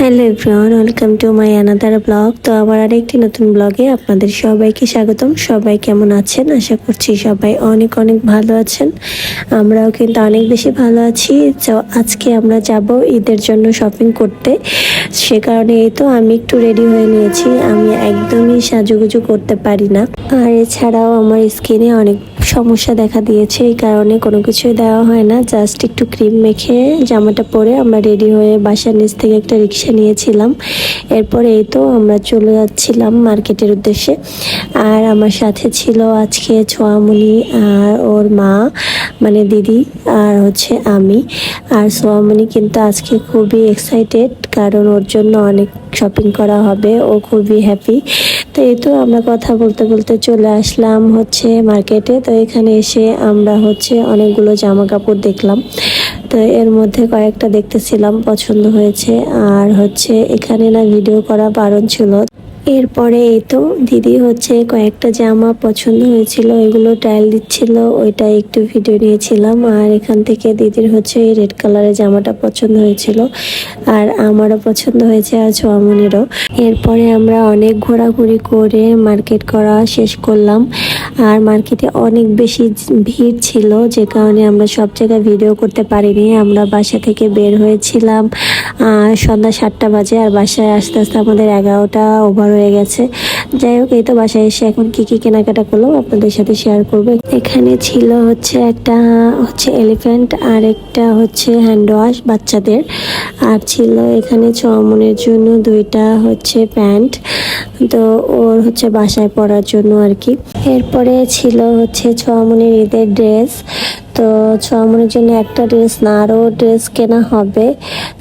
Hello everyone, welcome to my another blog. তো আবার আরেকটি নতুন ব্লগে আপনাদের সবাইকে স্বাগতম। সবাই কেমন আছেন? আশা করছি সবাই অনেক অনেক ভালো আছেন। আমরাও কিন্তু অনেক বেশি ভালো আছি। তো আজকে আমরা যাব ঈদের জন্য শপিং করতে। সে কারণে এই তো আমি একটু রেডি হয়ে নিয়েছি। আমি একদমই সাজুগুজু করতে পারি না। আর এছাড়াও আমার স্কিনে অনেক সমস্যা দেখা দিয়েছে, এই কারণে কোনো কিছুই দেওয়া হয় না। জাস্ট একটু ক্রিম মেখে জামাটা পরে আমরা রেডি হয়ে বাসার নিচ থেকে একটা রিক্সা নিয়েছিলাম। এরপরে এই তো আমরা চলে যাচ্ছিলাম মার্কেটের উদ্দেশ্যে। আর আমার সাথে ছিল আজকে ছোয়ামুনি, আর ওর মা। মানে দিদি আর হচ্ছে আমি। আর সোয়ামনি কিন্তু আজকে খুবই এক্সাইটেড কারণ ওর জন্য অনেক শপিং করা হবে, ও খুবই হ্যাপি তো এই তো আমরা কথা বলতে বলতে চলে আসলাম হচ্ছে মার্কেটে তো এখানে এসে আমরা হচ্ছে অনেকগুলো জামা কাপড় দেখলাম। তো এর মধ্যে কয়েকটা দেখতেছিলাম, পছন্দ হয়েছে। আর হচ্ছে এখানে না ভিডিও করা বারণ ছিল। এরপরে এই তো দিদি হচ্ছে কয়েকটা জামা পছন্দ হয়েছিল, এগুলো ট্রায়াল দিচ্ছিল ওইটা একটু ভিডিও নিয়েছিলাম। আর এখান থেকে দিদির হচ্ছে এই রেড কালারের জামাটা পছন্দ হয়েছিল, আর আমারও পছন্দ হয়েছে আর ছোয়ামনিরও এরপরে আমরা অনেক ঘোরাঘুরি করে মার্কেট করা শেষ করলাম, আর মার্কেটে অনেক বেশি ভিড় ছিল, যে কারণে আমরা সব জায়গায় ভিডিও করতে পারিনি। আমরা বাসা থেকে বের হয়েছিলাম সন্ধ্যা সাতটা বাজে, আর বাসায় আস্তে আস্তে আমাদের এগারোটা ওভার হয়ে গেছে। যাই হোক, এই তো বাসায় এসে এখন কি কি কেনাকাটা করলাম আপনাদের সাথে শেয়ার করব। এখানে ছিল হচ্ছে একটা হচ্ছে এলিফ্যান্ট আর একটা হচ্ছে হ্যান্ড ওয়াশ বাচ্চাদের। আর ছিল এখানে চমনের জন্য দুইটা হচ্ছে প্যান্ট। তো ওর হচ্ছে বাসায় পরার জন্য আর কি। এরপরে ছিল হচ্ছে ছোয়ামনির ঈদের ড্রেস তো সোয়ামনির জন্য একটা ড্রেস না আরও ড্রেস কেনা হবে।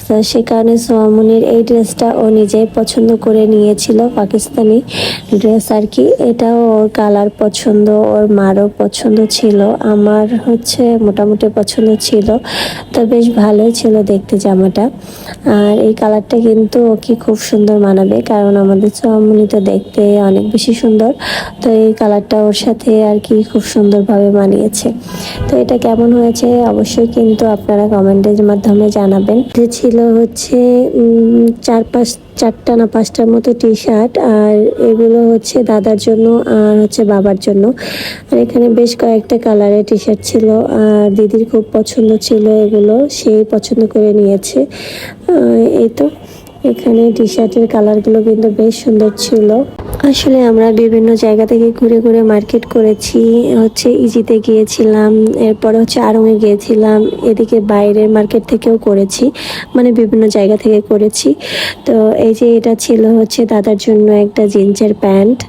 তো সে কারণে সোয়ামনির এই ড্রেসটা ও নিজেই পছন্দ করে নিয়েছিল, পাকিস্তানি ড্রেস আর কি। এটাও ওর কালার পছন্দ, ওর মারও পছন্দ ছিল, আমার হচ্ছে মোটামুটি পছন্দ ছিল। তো বেশ ভালোই ছিল দেখতে জামাটা। আর এই কালারটা কিন্তু ওকে খুব সুন্দর মানাবে, কারণ আমাদের সোয়ামনি তো দেখতে অনেক বেশি সুন্দর। তো এই কালারটা ওর সাথে আর কি খুব সুন্দরভাবে মানিয়েছে। তো এটা কেমন হয়েছে অবশ্যই কিন্তু আপনারা কমেন্টের মাধ্যমে জানাবেন। ছিল হচ্ছে চার পাঁচ, চারটা না পাঁচটার মতো টি শার্ট আর এগুলো হচ্ছে দাদার জন্য আর হচ্ছে বাবার জন্য। আর এখানে বেশ কয়েকটা কালারের টি শার্ট ছিল আর দিদির খুব পছন্দ ছিল এগুলো, সেই পছন্দ করে নিয়েছে। এই তো, এখানে টি শার্টের কালারগুলো কিন্তু বেশ সুন্দর ছিল। আসলে আমরা বিভিন্ন জায়গা থেকে ঘুরে ঘুরে মার্কেট করেছি, হচ্ছে ইজিতে গিয়েছিলাম, এরপরে হচ্ছে আরঙে গিয়েছিলাম, এদিকে বাইরের মার্কেট থেকেও করেছি মানে বিভিন্ন জায়গা থেকে করেছি। তো এই যে এটা ছিল হচ্ছে দাদার জন্য একটা জিন্সের প্যান্ট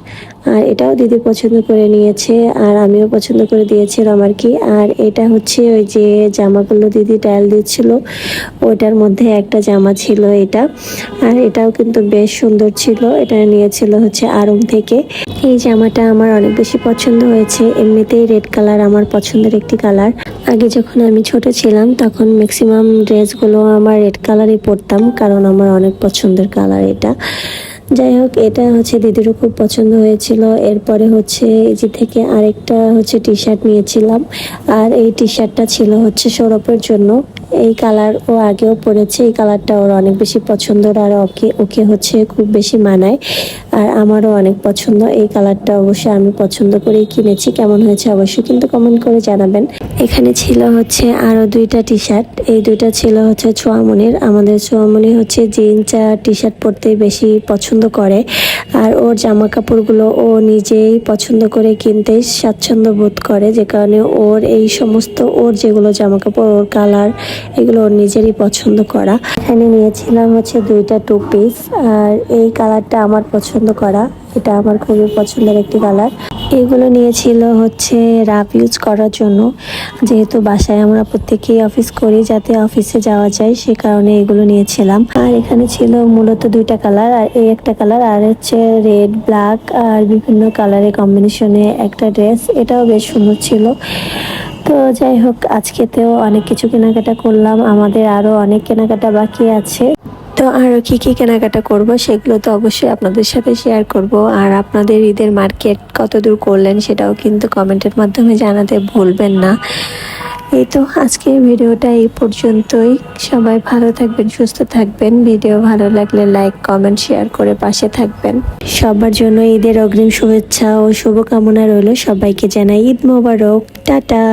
আর এটাও দিদি পছন্দ করে নিয়েছে, আর আমিও পছন্দ করে দিয়েছিলাম আর কি আর এটা হচ্ছে ওই যে জামাগুলো দিদি ট্রায়াল দিচ্ছিল ওটার মধ্যে একটা জামা ছিল এটা। আর এটাও কিন্তু বেশ সুন্দর ছিল, এটা নিয়েছিল হচ্ছে আরং থেকে। এই জামাটা আমার অনেক বেশি পছন্দ হয়েছে, এমনিতেই রেড কালার আমার পছন্দের একটি কালার আগে যখন আমি ছোট ছিলাম, তখন ম্যাক্সিমাম ড্রেসগুলো আমার রেড কালারই পরতাম, কারণ আমার অনেক পছন্দের কালার এটা। যাই হোক, এটা হচ্ছে দিদিরও খুব পছন্দ হয়েছিল। এরপরে হচ্ছে ইজি থেকে আরেকটা হচ্ছে টি শার্ট নিয়েছিলাম। আর এই টি শার্টটা ছিল হচ্ছে সৌরভের জন্য। এই কালার ও আগেও পরেছে, এই কালারটা ওর অনেক বেশি পছন্দ আর ওকে ওকে হচ্ছে খুব বেশি মানায়। আর আমারও অনেক পছন্দ, এই কালারটা অবশ্যই আমি পছন্দ করেই কিনেছি। কেমন হয়েছে অবশ্যই কিন্তু কমেন্ট করে জানাবেন। এখানে ছিল হচ্ছে আরও দুইটা টি শার্ট এই দুইটা ছিল হচ্ছে ছোয়ামনির আমাদের ছোয়ামনি হচ্ছে জিন্স আর টি শার্ট পরতেই বেশি পছন্দ করে। আর ওর জামা কাপড়গুলো ও নিজেই পছন্দ করে কিনতে স্বাচ্ছন্দ্য বোধ করে, যে কারণে ওর এই সমস্ত, ওর যেগুলো জামা কাপড় ওর কালার, এগুলো ওর নিজেরই পছন্দ করা। এখানে নিয়েছিলাম হচ্ছে দুইটা টু পিস আর এই কালারটা আমার পছন্দ করা। এটা আমার খুবই পছন্দের একটি কালার। এগুলো নিয়েছিল হচ্ছে রাফ ইউজ করার জন্য। যেহেতু বাসায় আমরা প্রত্যেকেই অফিস করি, যাতে অফিসে যাওয়া যায়, সে কারণে এগুলো নিয়েছিলাম। আর এখানে ছিল মূলত দুইটা কালার, আর এই একটা কালার, আর হচ্ছে রেড, ব্ল্যাক, আর বিভিন্ন কালারের কম্বিনেশনে একটা ড্রেস। এটাও বেশ সুন্দর ছিল। তো যাই হোক, আজকেতেও অনেক কিছু কেনাকাটা করলাম। আমাদের আরও অনেক কেনাকাটা বাকি আছে। তো আরও কী কী কেনাকাটা করব সেগুলো তো অবশ্যই আপনাদের সাথে শেয়ার করব। আর আপনাদের ঈদের মার্কেট কত দূর করলেন সেটাও কিন্তু কমেন্টের মাধ্যমে জানাতে ভুলবেন না। এই তো আজকের ভিডিওটা এই পর্যন্তই। সবাই ভালো থাকবেন, সুস্থ থাকবেন। ভিডিও ভালো লাগলে লাইক কমেন্ট শেয়ার করে পাশে থাকবেন। সবার জন্য ঈদের অগ্রিম শুভেচ্ছা ও শুভকামনা রইল সবাইকে জানাই ঈদ মোবারক। টাটা!